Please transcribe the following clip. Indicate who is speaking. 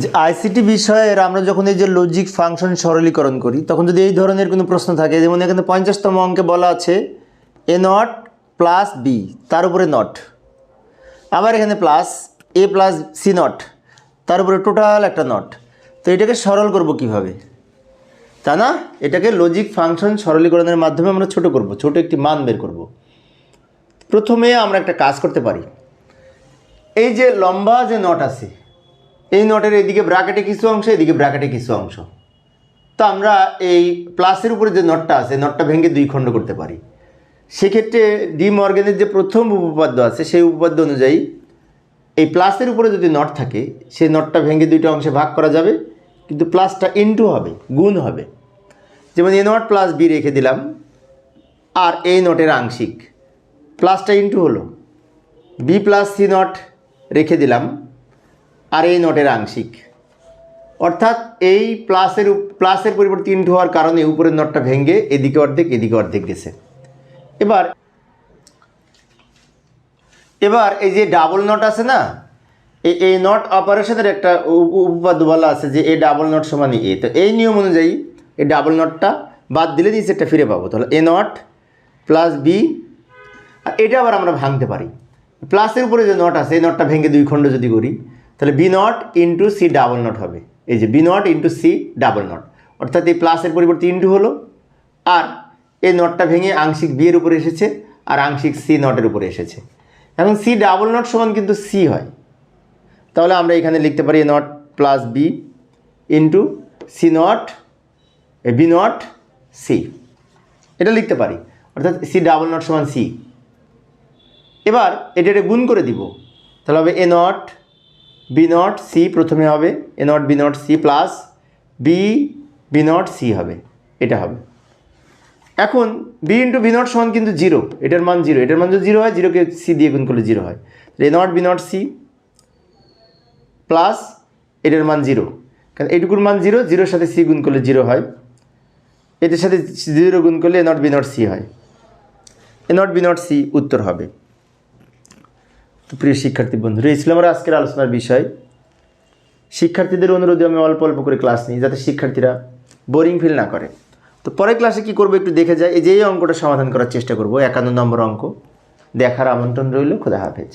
Speaker 1: যে আইসিটি বিষয়ের আমরা যখন এই যে লজিক ফাংশন সরলীকরণ করি, তখন যদি এই ধরনের কোনো প্রশ্ন থাকে, যেমন এখানে পঞ্চাশতম অঙ্কে বলা আছে এ নট প্লাস বি তার উপরে নট আবার এখানে plus A plus C naught তার উপরে টোটাল একটা নট তো এটাকে সরল করব কীভাবে? তা না? এটাকে লজিক ফাংশন সরলীকরণের মাধ্যমে আমরা ছোট করব, ছোট একটি মান বের করব। প্রথমে আমরা একটা কাজ করতে পারি। এই যে লম্বা যে নট আছে এই নটের এদিকে ব্র্যাকেটে কিছু অংশ, এদিকে ব্র্যাকেটে কিছু অংশ। তো আমরা এই প্লাসের উপরে যে নটটা আছে নটটা ভেঙে দুই খণ্ড করতে পারি। সেক্ষেত্রে ডি মর্গেনের যে প্রথম উপপাদ্য আছে, সেই উপপাদ্য অনুযায়ী এই প্লাসের উপরে যদি নট থাকে, সেই নটটা ভেঙে দুইটা অংশে ভাগ করা যাবে, কিন্তু প্লাসটা ইনটু হবে, গুণ হবে। যেমন এ নট প্লাস বি রেখে দিলাম, আর এই নটের আংশিক। প্লাসটা ইনটু হলো। বি প্লাস সি নট রেখে দিলাম আর এই নটের আংশিক। অর্থাৎ এই প্লাসের প্লাসের পরিবর্তে ইনটু হওয়ার কারণে উপরের নটটা ভেঙে এদিকে অর্ধেক এদিকে অর্ধেক গেছে। এবার এবার এই যে ডাবল নট আছে না এই এই নট অপারেশনের একটা উপ- উপপাদ্য বলা আছে যে এ ডাবল নট সমান এ। তো এই নিয়ম অনুযায়ী এই ডাবল নটটা বাদ দিলে নিচে একটা ফিরে পাবো। তাহলে এ নট প্লাস বি আর এটা আবার আমরা ভাঙতে পারি। প্লাসের উপরে যে নট আছে, এই নটটা ভেঙে দুই খণ্ড যদি করি তাহলে B naught into C double naught হবে। এই যে B naught into C double naught. অর্থাৎ এই প্লাসের পরিবর্তে ইন্টু হলো। আর এই নটটা ভেঙে আংশিক বি এর উপরে এসেছে আর আংশিক সি নটের উপরে এসেছে। এখন সি ডাবল নট সমান কিন্তু সি হয়। তাহলে আমরা এখানে লিখতে পারি A naught plus B into C naught B naught C এটা লিখতে পারি। অর্থাৎ সি ডাবল নট সমান সি এবার এটা এটা গুণ করে দিব। তাহলে হবে A naught B naught C প্রথমে হবে A naught B naught C plus B B naught C হবে, এটা হবে। এখন বি ইন্টু বি নট সমান কিন্তু জিরো এটার মান জিরো এটার মান যদি জিরো হয় জিরোকে সি দিয়ে গুণ করলে জিরো হয়। A naught B naught C plus এটার মান জিরো কারণ এইটুকুর মান জিরো জিরোর সাথে সি গুণ করলে জিরো হয়। এটার সাথে জিরো গুণ করলে A naught B naught C হয়। A naught B naught C উত্তর হবে। তো প্রিয় শিক্ষার্থী বন্ধুরা, এই ছিল আমার আজকের আলোচনার বিষয়। শিক্ষার্থীদের অনুরোধে আমি অল্প অল্প করে ক্লাস নিই যাতে শিক্ষার্থীরা বোরিং ফিল না করে। তো পরের ক্লাসে কি করব একটু দেখে যায় এই যে এই অঙ্কটা সমাধান করার চেষ্টা করব, একান্ন নম্বর অঙ্ক। দেখার আমন্ত্রণ রইল, খোদা হাফেজ।